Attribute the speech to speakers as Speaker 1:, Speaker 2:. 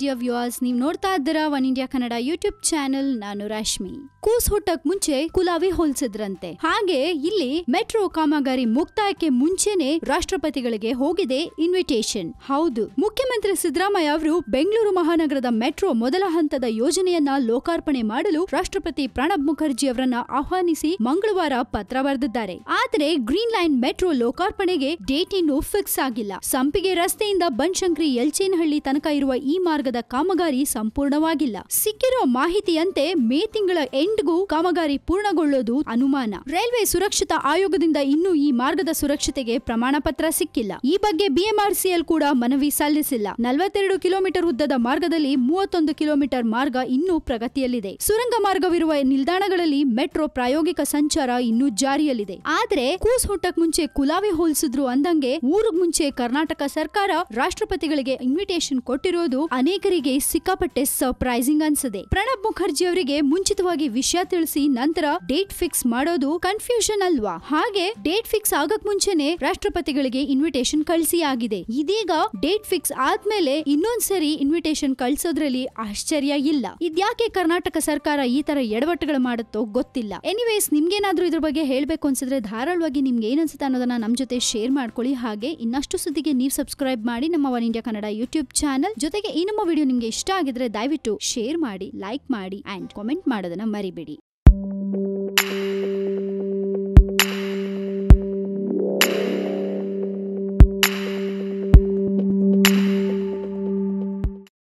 Speaker 1: Dear viewers ನೀವು ನೋಡ್ತಾ ಇದ್ದೀರಾ one India Kannada YouTube channel ನಾನು ರಶ್ಮಿ ಕೂಸ್ ಹುಟ್ಟಕ್ ಮುಂಚೆ ಕುಲಾವಿ ಹೋಲ್ಸಿದ್ರಂತೆ. ಹಾಗೆ ಇಲ್ಲಿ ಮೆಟ್ರೋ ಕಾಮಗಾರಿ ಮುಕ್ತಾಯಕ್ಕೆ ಮುಂಚೆನೆ ರಾಷ್ಟ್ರಪತಿಗಳಿಗೆ ಹೋಗಿದೆ ಇನ್ವಿಟೇಷನ್ ಹೌದು. ಮುಖ್ಯಮಂತ್ರಿ ಸಿದ್ದರಾಮಯ್ಯ ಅವರು ಬೆಂಗಳೂರು ಮಹಾನಗರದ ಮೆಟ್ರೋ ಮೊದಲ ಹಂತದ ಯೋಜನೆಯನ್ನ ಲೋಕಾರ್ಪಣೆ ಮಾಡಲು ರಾಷ್ಟ್ರಪತಿ ಪ್ರಣಬ್ ಮುಖರ್ಜಿ ಅವರನ್ನ ಆಹ್ವಾನಿಸಿ ಮಂಗಳವಾರ ಪತ್ರ ಬರೆದಿದ್ದಾರೆ. ಆದರೆ ಗ್ರೀನ್ ಲೈನ್ ಮೆಟ್ರೋ ಲೋಕಾರ್ಪಣೆಗೆ ಡೇಟ್ ಇನ್ನೂ ಫಿಕ್ಸ್ ಆಗಿಲ್ಲ. ಸಂಪಿಗೆ ರಸ್ತೆಯಿಂದ ಬನ್ಶಂಕ್ರಿ ಯಲ್ಚೇನಹಳ್ಳಿ ತನಕ ಇರುವ ಈ ಮಾರ್ಗದ ಕಾಮಗಾರಿ ಸಂಪೂರ್ಣವಾಗಿಲ್ಲ. ಸಿಕ್ಕಿರೋ ಮಾಹಿತಿಯಂತೆ ಮೇ ತಿಂಗಳ ಎಂಡ್ಗೂ ಕಾಮಗಾರಿ ಪೂರ್ಣಗೊಳ್ಳೋದು ಅನುಮಾನ. ರೈಲ್ವೆ ಸುರಕ್ಷತಾ ಆಯೋಗದಿಂದ ಇನ್ನೂ ಈ ಮಾರ್ಗದ ಸುರಕ್ಷತೆಗೆ ಪ್ರಮಾಣ ಪತ್ರ ಸಿಕ್ಕಿಲ್ಲ. ಈ ಬಗ್ಗೆ ಬಿಎಂಆರ್ಸಿಎಲ್ ಕೂಡ ಮನವಿ ಸಲ್ಲಿಸಿಲ್ಲ. ನಲವತ್ತೆರಡು ಕಿಲೋಮೀಟರ್ ಉದ್ದದ ಮಾರ್ಗದಲ್ಲಿ ಮೂವತ್ತೊಂದು ಕಿಲೋಮೀಟರ್ ಮಾರ್ಗ ಇನ್ನೂ ಪ್ರಗತಿಯಲ್ಲಿದೆ. ಸುರಂಗ ಮಾರ್ಗವಿರುವ ನಿಲ್ದಾಣಗಳಲ್ಲಿ ಮೆಟ್ರೋ ಪ್ರಾಯೋಗಿಕ ಸಂಚಾರ ಇನ್ನೂ ಜಾರಿಯಲ್ಲಿದೆ. ಆದ್ರೆ ಕೂಸ್ ಹುಟ್ಟಕ್ ಮುಂಚೆ ಕುಲಾವಿ ಹೋಲಿಸಿದ್ರು ಅಂದಂಗೆ ಊರು ಮುಂಚೆ ಕರ್ನಾಟಕ ಸರ್ಕಾರ ರಾಷ್ಟ್ರಪತಿಗಳಿಗೆ ಇನ್ವಿಟೇಷನ್ ಕೊಟ್ಟಿರೋದು ಅನೇಕರಿಗೆ ಸಿಕ್ಕಾಪಟ್ಟೆ ಸರ್ಪ್ರೈಸಿಂಗ್ ಅನ್ಸದೆ ಪ್ರಣಬ್ ಮುಖರ್ಜಿ ಅವರಿಗೆ ಮುಂಚಿತವಾಗಿ ವಿಷಯ ತಿಳಿಸಿ ನಂತರ ಡೇಟ್ ಫಿಕ್ಸ್ ಮಾಡೋದು ಕನ್ಫ್ಯೂಷನ್ ಅಲ್ವಾ? ಹಾಗೆ ಡೇಟ್ ಫಿಕ್ಸ್ ಆಗಕ್ ಮುಂಚೆನೆ ರಾಷ್ಟ್ರಪತಿಗಳಿಗೆ ಇನ್ವಿಟೇಷನ್ ಕಳಿಸಿ ಆಗಿದೆ. ಇದೀಗ ಡೇಟ್ ಫಿಕ್ಸ್ ಆದ್ಮೇಲೆ ಇನ್ನೊಂದ್ಸರಿ ಇನ್ವಿಟೇಷನ್ ಕಳ್ಸೋದ್ರಲ್ಲಿ ಆಶ್ಚರ್ಯ ಇಲ್ಲ. ಇದ್ಯಾಕೆ ಕರ್ನಾಟಕ ಸರ್ಕಾರ ಈ ತರ ಎಡವಟ್ಟುಗಳು ಮಾಡುತ್ತೋ ಗೊತ್ತಿಲ್ಲ. ಎನಿವೇಸ್ ನಿಮ್ಗೇನಾದ್ರೂ ಇದ್ರ ಬಗ್ಗೆ ಹೇಳ್ಬೇಕು ಅನ್ಸಿದ್ರೆ ಧಾರಾಳವಾಗಿ ನಿಮ್ಗೆ ಏನನ್ಸುತ್ತೆ ಅನ್ನೋದನ್ನ ನಮ್ ಜೊತೆ ಶೇರ್ ಮಾಡ್ಕೊಳ್ಳಿ. ಹಾಗೆ ಇನ್ನಷ್ಟು ಸುದ್ದಿಗೆ ನೀವು ಸಬ್ಸ್ಕ್ರೈಬ್ ಮಾಡಿ ನಮ್ಮ one India Kannada YouTube channel ಜೊತೆಗೆ ಈ ನಮ್ಮ ವಿಡಿಯೋ ನಿಮ್ಗೆ ಇಷ್ಟ ಆಗಿದ್ರೆ ದಯವಿಟ್ಟು ಶೇರ್ ಮಾಡಿ ಲೈಕ್ ಮಾಡಿ ಅಂಡ್ ಕಾಮೆಂಟ್ ಮಾಡೋದನ್ನ ಮರಿಬೇಡಿ.